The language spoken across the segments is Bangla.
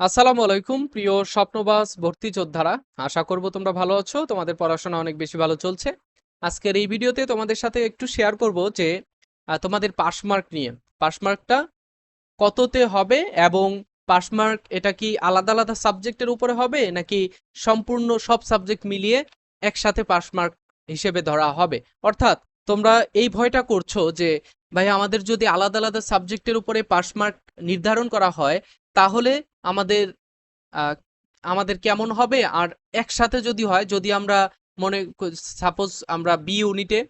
আসসালামু আলাইকুম, প্রিয় স্বপ্নবাস ভর্তি যোদ্ধারা। আশা করব তোমরা ভালো আছো, তোমাদের পড়াশোনা অনেক বেশি ভালো চলছে। আজকের এই ভিডিওতে তোমাদের সাথে একটু শেয়ার করব যে তোমাদের পাসমার্ক নিয়ে। পাসমার্কটা কততে হবে এবং পাসমার্ক এটা কি আলাদা আলাদা সাবজেক্টের উপরে হবে, নাকি সম্পূর্ণ সব সাবজেক্ট মিলিয়ে একসাথে পাসমার্ক হিসেবে ধরা হবে? অর্থাৎ তোমরা এই ভয়টা করছ যে, ভাই আমাদের যদি আলাদা আলাদা সাবজেক্টের উপরে পাসমার্ক নির্ধারণ করা হয়, তাহলে আমাদের আমাদের কেমন হবে? আর একসাথে যদি হয়, যদি আমরা মনে সাপোজ আমরা বি ইউনিটে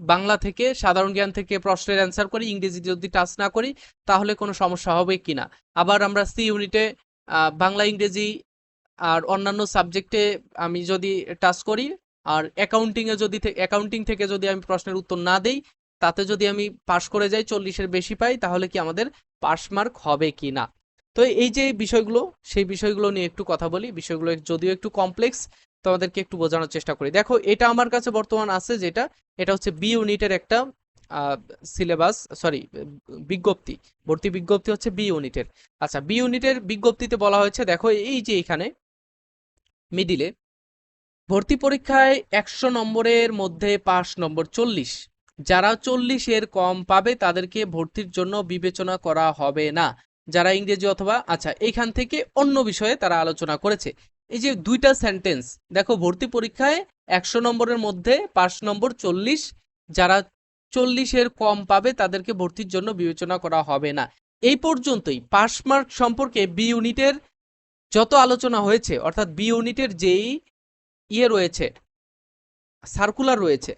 বাংলা থেকে সাধারণ জ্ঞান থেকে প্রশ্নের অ্যান্সার করি, ইংরেজি যদি টাচ না করি, তাহলে কোনো সমস্যা হবে কি না? আবার আমরা সি ইউনিটে বাংলা, ইংরেজি আর অন্যান্য সাবজেক্টে আমি যদি টাচ করি, আর অ্যাকাউন্টিংয়ে যদি অ্যাকাউন্টিং থেকে যদি আমি প্রশ্নের উত্তর না দেই, তাতে যদি আমি পাশ করে যাই, চল্লিশের বেশি পাই, তাহলে কি আমাদের পাস মার্ক হবে কি না? তো এই যে বিষয়গুলো, সেই বিষয়গুলো নিয়ে একটু কথা বলি। বিষয়গুলো যদিও একটু কমপ্লেক্স তোমাদেরকে একটু বোঝানোর চেষ্টা করি। দেখো, এটা আমার কাছে বর্তমান আছে যেটা, এটা হচ্ছে বি ইউনিটের একটা সিলেবাস সরি বিজ্ঞপ্তি। ভর্তি বিজ্ঞপ্তি হচ্ছে বি ইউনিটের আচ্ছা বি ইউনিটের বিজ্ঞপ্তিতে বলা হয়েছে, দেখো, এই যে এখানে মিডিলে ভর্তি পরীক্ষায় একশো নম্বরের মধ্যে পাস নম্বর চল্লিশ। যারা চল্লিশের কম পাবে, তাদেরকে ভর্তির জন্য বিবেচনা করা হবে না। যারা ইংরেজি অথবা আচ্ছা এইখান থেকে অন্য বিষয়ে তারা আলোচনা করেছে। এই যে দুইটা সেন্টেন্স দেখো ভর্তি পরীক্ষায় একশো নম্বরের মধ্যে পাস নম্বর চল্লিশ, যারা চল্লিশের কম পাবে তাদেরকে ভর্তির জন্য বিবেচনা করা হবে না। এই পর্যন্তই পাস মার্ক সম্পর্কে বি ইউনিটের যত আলোচনা হয়েছে, অর্থাৎ বি ইউনিটের যেই ইয়ে রয়েছে সার্কুলার রয়েছে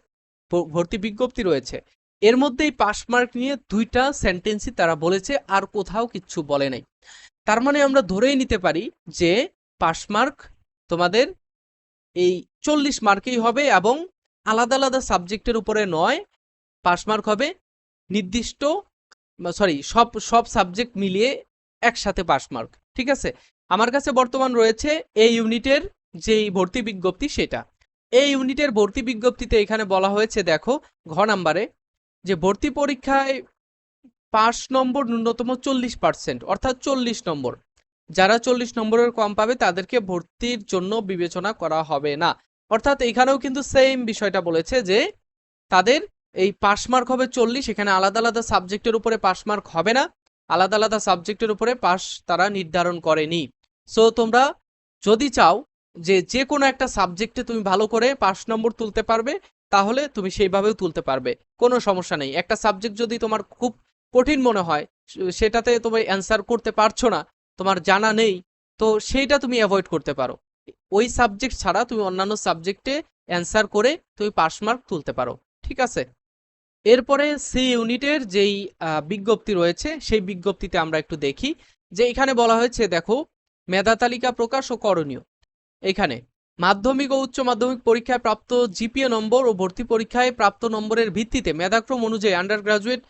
ভর্তি বিজ্ঞপ্তি রয়েছে এর মধ্যেই পাস মার্ক নিয়ে দুইটা সেন্টেন্সই তারা বলেছে, আর কোথাও কিচ্ছু বলে নাই। তার মানে আমরা ধরেই নিতে পারি যে পাস মার্ক তোমাদের এই চল্লিশ মার্কেই হবে এবং আলাদা আলাদা সাবজেক্টের উপরে নয় পাস মার্ক হবে নির্দিষ্ট সরি সব সব সাবজেক্ট মিলিয়ে একসাথে পাস মার্ক ঠিক আছে? আমার কাছে বর্তমান রয়েছে এই ইউনিটের যেই ভর্তি বিজ্ঞপ্তি সেটা। এই ইউনিটের ভর্তি বিজ্ঞপ্তিতে এখানে বলা হয়েছে, দেখো, ঘ নাম্বারে যে ভর্তি পরীক্ষায় পাস নম্বর ন্যূনতম চল্লিশ পার্সেন্ট, অর্থাৎ চল্লিশ নম্বর। যারা চল্লিশ নম্বরের কম পাবে, তাদেরকে ভর্তির জন্য বিবেচনা করা হবে না। অর্থাৎ এখানেও কিন্তু সেম বিষয়টা বলেছে যে, তাদের এই পাস মার্ক হবে চল্লিশ, এখানে আলাদা আলাদা সাবজেক্টের উপরে পাস মার্ক হবে না। আলাদা আলাদা সাবজেক্টের উপরে পাস তারা নির্ধারণ করেনি। সো তোমরা যদি চাও যে যে কোনো একটা সাবজেক্টে তুমি ভালো করে পাস নম্বর তুলতে পারবে তাহলে তুমি সেইভাবেও তুলতে পারবে। কোনো সমস্যা নেই। একটা সাবজেক্ট যদি তোমার খুব কঠিন মনে হয় সেটাতে তুমি অ্যান্সার করতে পারছ না, তোমার জানা নেই, তো সেইটা তুমি অ্যাভয়েড করতে পারো। ওই সাবজেক্ট ছাড়া তুমি অন্যান্য সাবজেক্টে অ্যান্সার করে তুমি পাস মার্ক তুলতে পারো। ঠিক আছে? এরপরে সি ইউনিটের যেই বিজ্ঞপ্তি রয়েছে, সেই বিজ্ঞপ্তিতে আমরা একটু দেখি। যে এখানে বলা হয়েছে, দেখো, মেধা তালিকা প্রকাশ ও করণীয়। এখানে মাধ্যমিক ও উচ্চ মাধ্যমিক পরীক্ষায় প্রাপ্ত জিপিএ নম্বর ও ভর্তি পরীক্ষায় প্রাপ্ত নম্বরের ভিত্তিতে মেধাক্রম অনুযায়ী আন্ডার গ্রাজুয়েট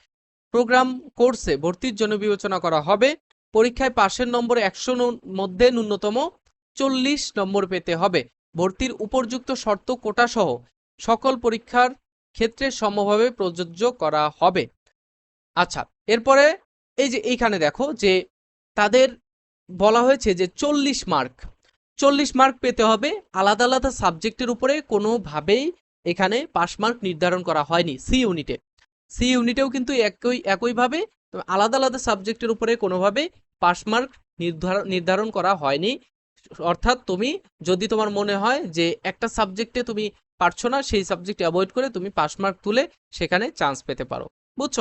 প্রোগ্রাম কোর্সে ভর্তির জন্য বিবেচনা করা হবে। পরীক্ষায় পাশের নম্বর একশো মধ্যে ন্যূনতম চল্লিশ নম্বর পেতে হবে। ভর্তির উপযুক্ত শর্ত কোটা সহ সকল পরীক্ষার ক্ষেত্রে সমভাবে প্রযোজ্য করা হবে। আচ্ছা এরপরে এই যে এইখানে দেখো যে তাদের বলা হয়েছে যে চল্লিশ মার্ক চল্লিশ মার্ক পেতে হবে। আলাদা আলাদা সাবজেক্টের উপরে কোনোভাবেই এখানে পাস মার্ক নির্ধারণ করা হয়নি সি ইউনিটে। সি ইউনিটেও কিন্তু একই, একইভাবে আলাদা আলাদা সাবজেক্টের উপরে কোনোভাবে পাস মার্ক নির্ধারণ করা হয়নি। অর্থাৎ তুমি, যদি তোমার মনে হয় যে একটা সাবজেক্টে তুমি পারছ না, সেই সাবজেক্ট অ্যাভয়েড করে তুমি পাস মার্ক তুলে সেখানে চান্স পেতে পারো। বুঝছ?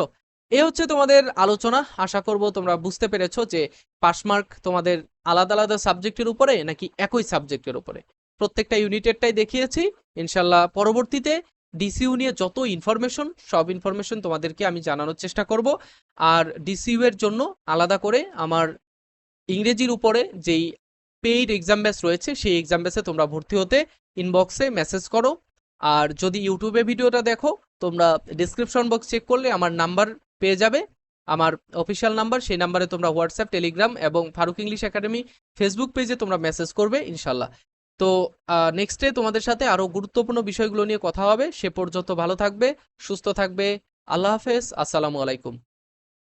এ হচ্ছে তোমাদের আলোচনা। আশা করব তোমরা বুঝতে পেরেছ যে পাস মার্ক তোমাদের আলাদা আলাদা সাবজেক্টের উপরে নাকি একই সাবজেক্টের উপরে। প্রত্যেকটা ইউনিটেরটাই দেখিয়েছি। ইনশাল্লাহ পরবর্তীতে ডিসিইউ নিয়ে যত ইনফরমেশন সব ইনফরমেশন তোমাদেরকে আমি জানানোর চেষ্টা করব। আর ডিসিইউ এর জন্য আলাদা করে আমার ইংরেজির উপরে যেই পেইড এক্সাম ব্যাচ রয়েছে, সেই এক্সাম ব্যাচে তোমরা ভর্তি হতে ইনবক্সে মেসেজ করো। আর যদি ইউটিউবে ভিডিওটা দেখো, তোমরা ডিসক্রিপশন বক্স চেক করলে আমার নাম্বার পেয়ে যাবে। আমার অফিসিয়াল নাম্বার সেই নাম্বারে তোমরা হোয়াটসঅ্যাপ টেলিগ্রাম এবং ফারুক ইংলিশ একাডেমি ফেসবুক পেজে তোমরা মেসেজ করবে ইনশাল্লাহ তো নেক্সটে তোমাদের সাথে আরও গুরুত্বপূর্ণ বিষয়গুলো নিয়ে কথা হবে। সে পর্যন্ত ভালো থাকবে, সুস্থ থাকবে। আল্লাহ হাফেজ, আসসালামু আলাইকুম।